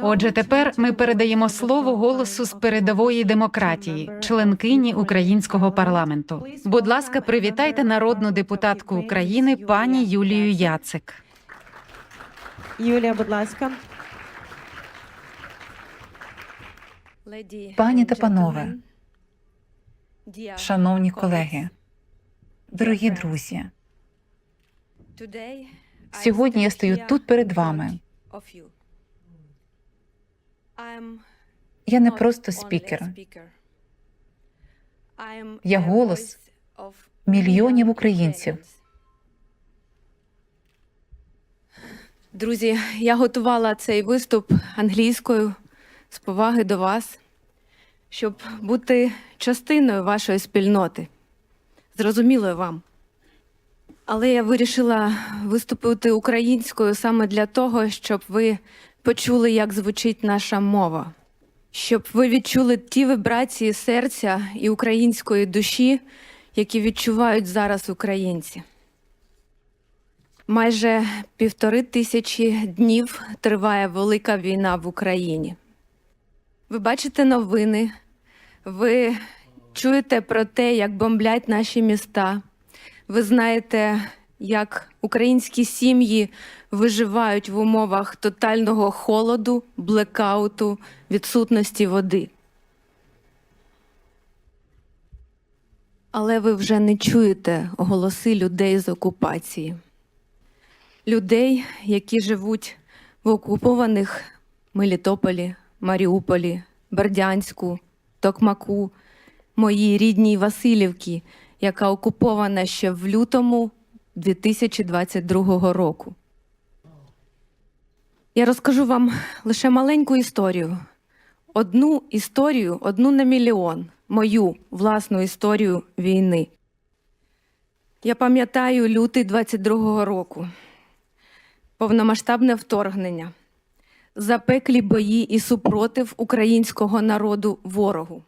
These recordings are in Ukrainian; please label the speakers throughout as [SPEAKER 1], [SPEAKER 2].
[SPEAKER 1] Отже, тепер ми передаємо слово голосу з передової демократії, членкині українського парламенту. Будь ласка, привітайте народну депутатку України пані Юлію Яцик.
[SPEAKER 2] Юлія, будь ласка.
[SPEAKER 3] Пані та панове, шановні колеги, дорогі друзі,
[SPEAKER 4] сьогодні я стою тут перед вами.
[SPEAKER 3] Я не просто спікер,
[SPEAKER 4] Я голос
[SPEAKER 3] мільйонів українців.
[SPEAKER 4] Друзі, я готувала цей виступ англійською з поваги до вас, щоб бути частиною вашої спільноти, зрозумілою вам. Але я вирішила виступити українською саме для того, щоб ви почули, як звучить наша мова, щоб ви відчули ті вібрації серця і української душі, які відчувають зараз українці. Майже півтори тисячі днів триває велика війна в Україні. Ви бачите новини, ви чуєте про те, як бомблять наші міста. Ви знаєте, як українські сім'ї виживають в умовах тотального холоду, блекауту, відсутності води. Але ви вже не чуєте голоси людей з окупації людей, які живуть в окупованих Мелітополі, Маріуполі, Бердянську, Токмаку, моїй рідній Васильівці, яка окупована ще в лютому 2022 року. Я розкажу вам лише маленьку історію. Одну історію, одну на мільйон, мою власну історію війни. Я пам'ятаю лютий 22-го року повномасштабне вторгнення, запеклі бої і супротив українського народу ворогу.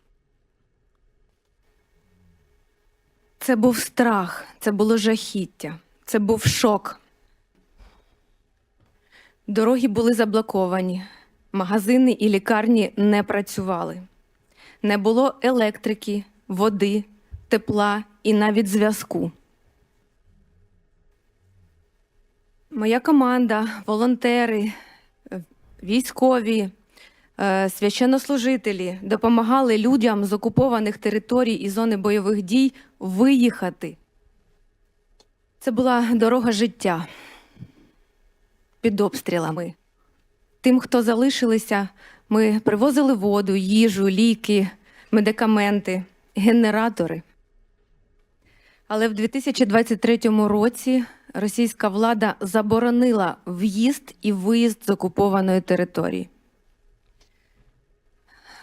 [SPEAKER 4] Це був страх, це було жахіття, це був шок. Дороги були заблоковані, магазини і лікарні не працювали. Не було електрики, води, тепла і навіть зв'язку. Моя команда, волонтери, військові, е, священнослужителі допомагали людям з окупованих територій і зони бойових дій виїхати. Це була дорога життя під обстрілами. Тим, хто залишилися, ми привозили воду, їжу, ліки, медикаменти, генератори. Але в 2023 році російська влада заборонила в'їзд і виїзд з окупованої території.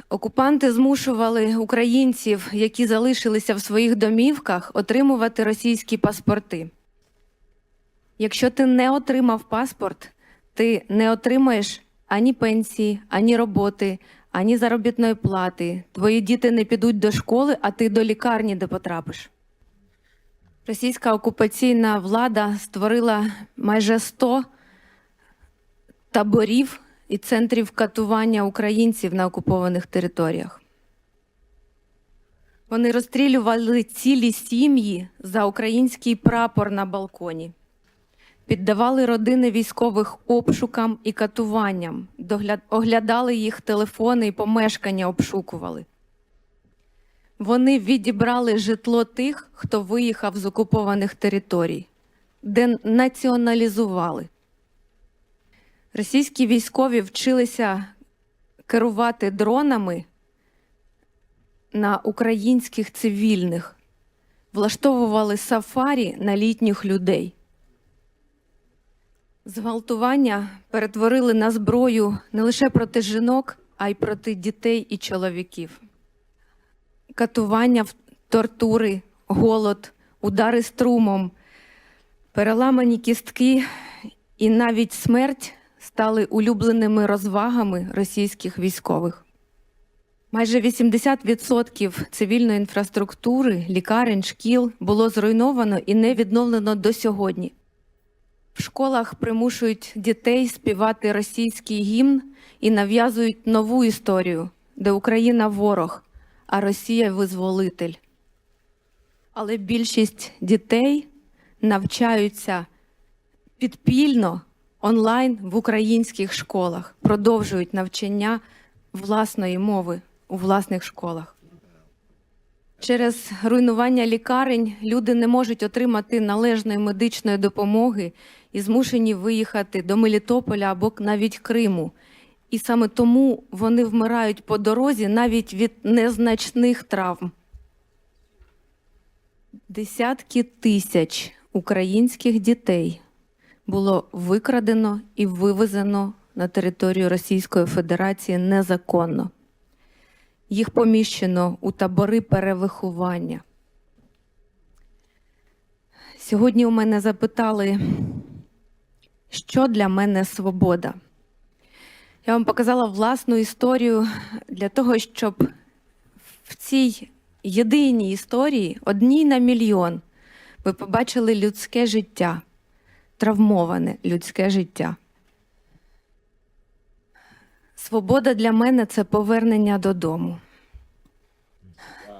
[SPEAKER 4] Окупанти змушували українців, які залишилися в своїх домівках, отримувати російські паспорти. Якщо ти не отримав паспорт, ти не отримаєш ані пенсії, ані роботи, ані заробітної плати. Твої діти не підуть до школи, а ти до лікарні де потрапиш. Російська окупаційна влада створила майже 100 таборів і центрів катування українців на окупованих територіях. Вони розстрілювали цілі сім'ї за український прапор на балконі, піддавали родини військових обшукам і катуванням, догля- оглядали їх телефони і помешкання обшукували. Вони відібрали житло тих, хто виїхав з окупованих територій, де націоналізували. Російські військові вчилися керувати дронами на українських цивільних, влаштовували сафарі на літніх людей. Зґвалтування перетворили на зброю не лише проти жінок, а й проти дітей і чоловіків катування, тортури, голод, удари струмом, переламані кістки і навіть смерть стали улюбленими розвагами російських військових. Майже 80% цивільної інфраструктури, лікарень, шкіл було зруйновано і не відновлено до сьогодні. В школах примушують дітей співати російський гімн і нав'язують нову історію, де Україна ворог, а Росія визволитель. Але більшість дітей навчаються підпільно онлайн в українських школах, продовжують навчання власної мови у власних школах. Через руйнування лікарень люди не можуть отримати належної медичної допомоги і змушені виїхати до Мелітополя або навіть Криму. І саме тому вони вмирають по дорозі навіть від незначних травм. Десятки тисяч українських дітей було викрадено і вивезено на територію Російської Федерації незаконно. Їх поміщено у табори перевиховання. Сьогодні у мене запитали, що для мене свобода. Я вам показала власну історію для того, щоб в цій єдиній історії, одній на мільйон, ви побачили людське життя, травмоване людське життя. Свобода для мене це повернення додому.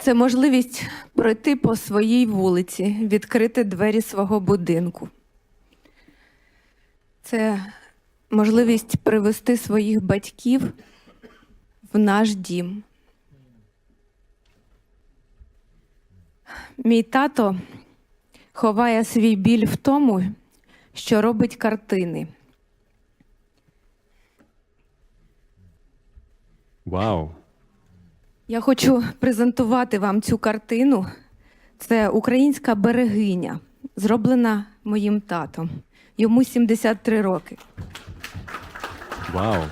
[SPEAKER 4] Це можливість пройти по своїй вулиці, відкрити двері свого будинку. Це можливість привести своїх батьків в наш дім. Мій тато ховає свій біль в тому, що робить картини.
[SPEAKER 5] Вау.
[SPEAKER 4] Я хочу презентувати вам цю картину. Це українська берегиня, зроблена моїм татом. Йому 73 роки.
[SPEAKER 5] Вау.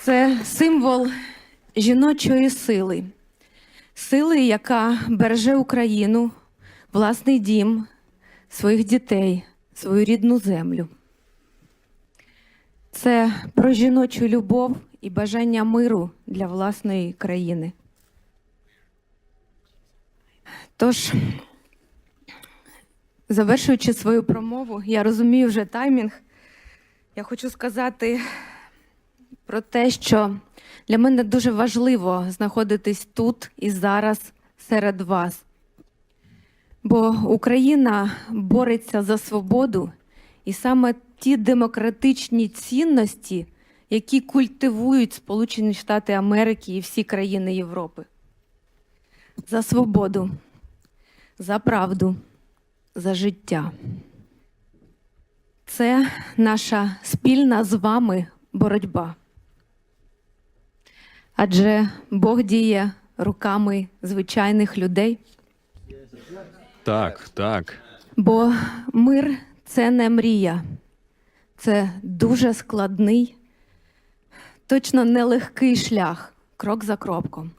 [SPEAKER 4] Це символ жіночої сили, сили, яка береже Україну, власний дім, своїх дітей, свою рідну землю. Це про жіночу любов і бажання миру для власної країни. Тож, завершуючи свою промову, я розумію вже таймінг. Я хочу сказати про те, що для мене дуже важливо знаходитись тут і зараз серед вас. Бо Україна бореться за свободу, саме ті демократичні цінності, які культивують Сполучені Штати Америки і всі країни Європи. За свободу, за правду, за життя. Це наша спільна з вами боротьба. Адже Бог діє руками звичайних людей,
[SPEAKER 5] Так, так.
[SPEAKER 4] бо мир це не мрія, це дуже складний, точно нелегкий шлях, крок за кроком,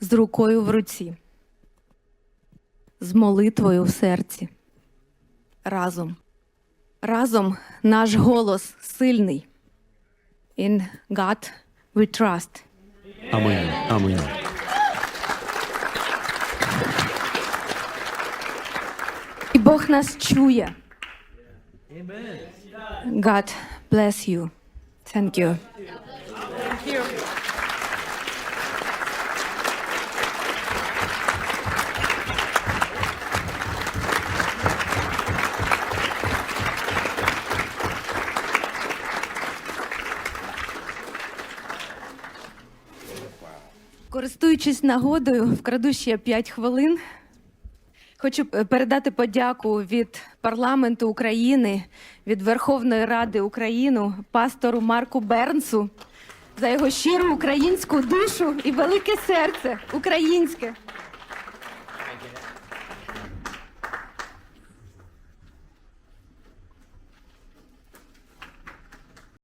[SPEAKER 4] з рукою в руці, з молитвою в серці. Разом. Разом наш голос сильний. In God we trust.
[SPEAKER 5] Аминь. Аминь.
[SPEAKER 4] Бог нас чує. God bless you. Thank you. Користуючись нагодою, вкраду ще 5 хвилин. Хочу е, передати подяку від парламенту України, від Верховної Ради України пастору Марку Бернсу за його щиру українську душу і велике серце українське.